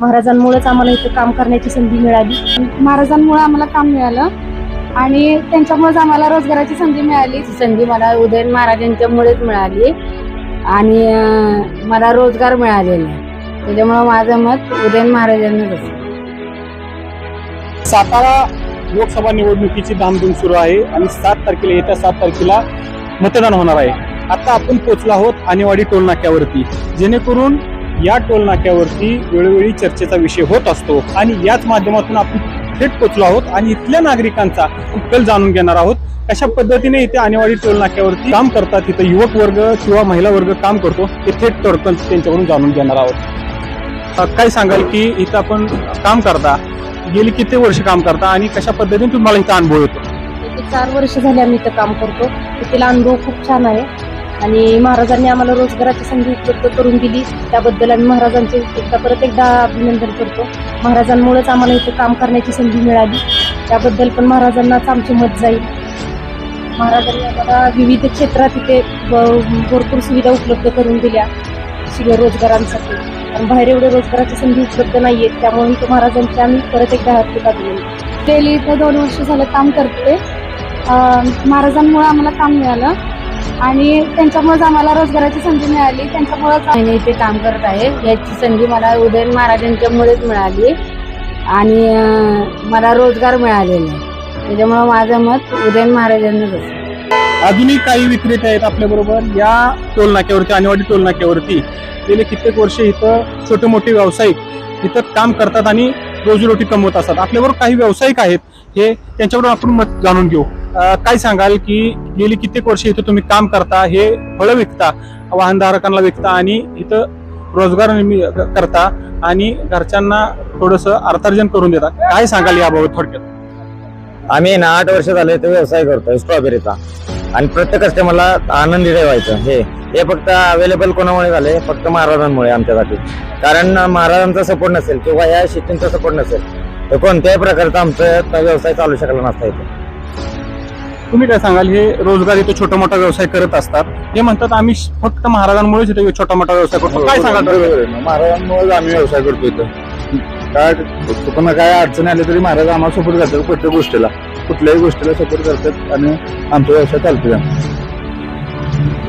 महाराजांमुळेच आम्हाला इथं काम करण्याची संधी मिळाली. महाराजांमुळे आम्हाला काम मिळालं. आणि त्यांच्यामुळेच आम्हाला रोजगाराची संधी मिळाली. ही संधी मला उदयन महाराजांच्यामुळेच मिळाली. आणि मला रोजगार मिळालेला आहे. त्याच्यामुळं माझं मत उदयन महाराजांनाच असेल सातारा लोकसभा निवडणुकीची धामधूम सुरू आहे आणि सात तारखेला येत्या सात तारखेला मतदान होणार आहे. आता आपण पोचलो आहोत आणेवाडी टोल नाक्यावरती जेणेकरून या टोल नाक्यावरती वेळोवेळी चर्चेचा विषय होत असतो. आणि याच माध्यमातून आपण थेट पोचलो आहोत आणि इथल्या नागरिकांचा कल जाणून घेणार आहोत. कशा पद्धतीने इथे आणेवाडी टोल नाक्यावरती काम करतात? इथं युवक वर्ग किंवा महिला वर्ग काम करतो ते थेट तडकन त्यांच्याकडून जाणून घेणार आहोत. काय सांगाल की इथं आपण काम करता गेली किती वर्ष काम करता आणि कशा पद्धतीने तुम्हाला इथं अनुभव येतो? चार वर्ष झाले आम्ही इथं काम करतो. तिला अनुभव खूप छान आहे. आणि महाराजांनी आम्हाला रोजगाराची संधी उपलब्ध करून दिली. त्याबद्दल आम्ही महाराजांचे एकदा परत एकदा अभिनंदन करतो. महाराजांमुळेच आम्हाला इथे काम करण्याची संधी मिळाली. त्याबद्दल पण महाराजांनाच आमचे मत जाईल. महाराजांनी आम्हाला विविध क्षेत्रात इथे भरपूर सुविधा उपलब्ध करून दिल्या शिव रोजगारांसाठी. कारण बाहेर एवढे रोजगाराची संधी उपलब्ध नाही आहेत त्यामुळे तो महाराजांची आम्ही परत एकदा हार्दिक अभिनंदन. डेली इथं दोन वर्ष झालं काम करते. महाराजांमुळे आम्हाला काम मिळालं. आणि त्यांच्यामुळेच आम्हाला रोजगाराची संधी मिळाली. त्यांच्यामुळेच मी इथे काम करत आहे. याची संधी मला उदयन महाराजांच्यामुळेच मिळाली. आणि मला रोजगार मिळालेला आहे. त्याच्यामुळं माझं मत उदयन महाराजांनाच असेल अजूनही काही विक्रेते आहेत आपल्या बरोबर. या टोलनाक्यावरती नाक्यावरती टोलनाक्यावरती गेले कित्येक वर्ष इथं छोटे मोठे व्यावसायिक इथं काम करतात आणि रोजीरोटी कमवत असतात. आपल्याबरोबर काही व्यावसायिक आहेत हे त्यांच्याबरोबर आपण मत जाणून घेऊ. काय सांगाल की गेली कित्येक वर्ष इथं तुम्ही काम करता हे फळं विकता वाहनधारकांना विकता आणि इथं रोजगार निर्मी करता आणि घरच्यांना थोडस अर्थार्जन करून देता. काय सांगाल याबाबत थोडक्यात? आम्ही ना आठ वर्ष झाले तो व्यवसाय करतोय स्ट्रॉबेरीचा. आणि प्रत्येक कस्टमरला आनंदी ठेवायचं हे. हे फक्त अवेलेबल कोणामुळे झाले? फक्त महाराजांमुळे आमच्यासाठी. कारण महाराजांचा सपोर्ट नसेल किंवा या शेतींचा सपोर्ट नसेल तर कोणत्याही प्रकारचा आमचा व्यवसाय चालू शकला नसता इथे. तुम्ही काय सांगाल हे रोजगार इथे छोटा मोठा व्यवसाय करत असतात. हे म्हणतात आम्ही फक्त महाराजांमुळेच इथे छोटा मोठा व्यवसाय करतो. काय सांगाल? बरोबर आहे ना. महाराजांमुळेच आम्ही व्यवसाय करतो इथं. काय चुकून काय अडचणी आली तरी महाराज आम्हाला सपोर्ट करतात प्रत्येक गोष्टीला. कुठल्याही गोष्टीला सपोर्ट करतात आणि आमचा व्यवसाय चालतो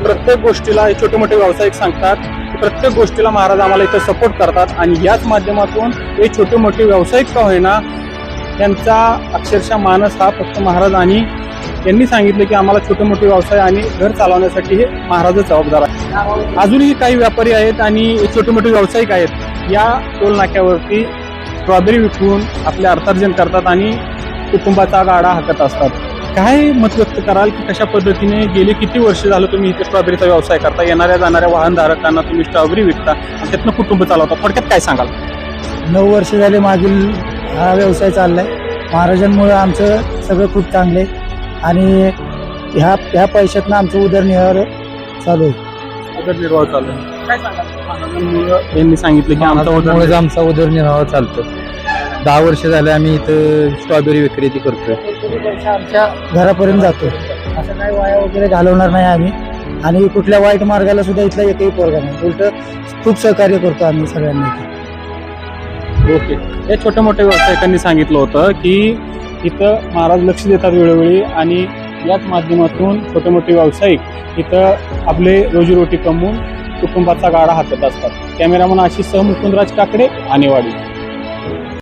प्रत्येक गोष्टीला हे छोटे मोठे व्यावसायिक सांगतात. की प्रत्येक गोष्टीला महाराज आम्हाला इथं सपोर्ट करतात. आणि याच माध्यमातून हे छोटे मोठे व्यावसायिक का होईना त्यांचा अक्षरशः मानस हा फक्त महाराज आणि यांनी सांगितलं की आम्हाला छोटे मोठे व्यवसाय आणि घर चालवण्यासाठी हे महाराजच जबाबदार आहे. अजूनही काही व्यापारी आहेत आणि छोटे मोठे व्यावसायिक आहेत. या टोल नाक्यावरती स्ट्रॉबेरी विकून आपले अर्थार्जन करतात आणि कुटुंबाचा गाडा हाकत असतात. काय मत व्यक्त कराल की कशा पद्धतीने गेले किती वर्ष झालं तुम्ही इथे स्ट्रॉबेरीचा व्यवसाय करता? येणाऱ्या जाणाऱ्या वाहनधारकांना तुम्ही स्ट्रॉबेरी विकता आणि त्यातनं कुटुंब चालवता. थोडक्यात काय सांगाल? नऊ वर्ष झाले मागील हा व्यवसाय चाललाय. महाराजांमुळे आमचं सगळं खूप चांगले आणि ह्या ह्या पैशातनं आमचं उदरनिर्वाह चालू आहे. उदरनिर्वाह चालू आहे. काय सांगाल? महाराजांमुळं यांनी सांगितलं की आमचा उदरनिर्वाह आमचा उदरनिर्वाह चालतो. दहा वर्ष झाले आम्ही इथं स्ट्रॉबेरी विक्रेती करतोय. पैसा आमच्या घरापर्यंत जातो. असं काही वाया वगैरे घालवणार नाही आम्ही. आणि कुठल्या वाईट मार्गाला सुद्धा इथला एकही पोरगा नाही. उलट खूप सहकार्य करतो आम्ही सगळ्यांना इथे. ओके. या छोट्या मोठ्या व्यावसायिकांनी सांगितलं होतं की इथं महाराज लक्ष देतात वेळोवेळी आणि याच माध्यमातून छोटे मोठे व्यावसायिक इथं आपले रोजीरोटी कमवून कुटुंबाचा गाडा हाकत असतात. कॅमेरामन आशिष सह मुकुंदराज काकडे आणेवाडी.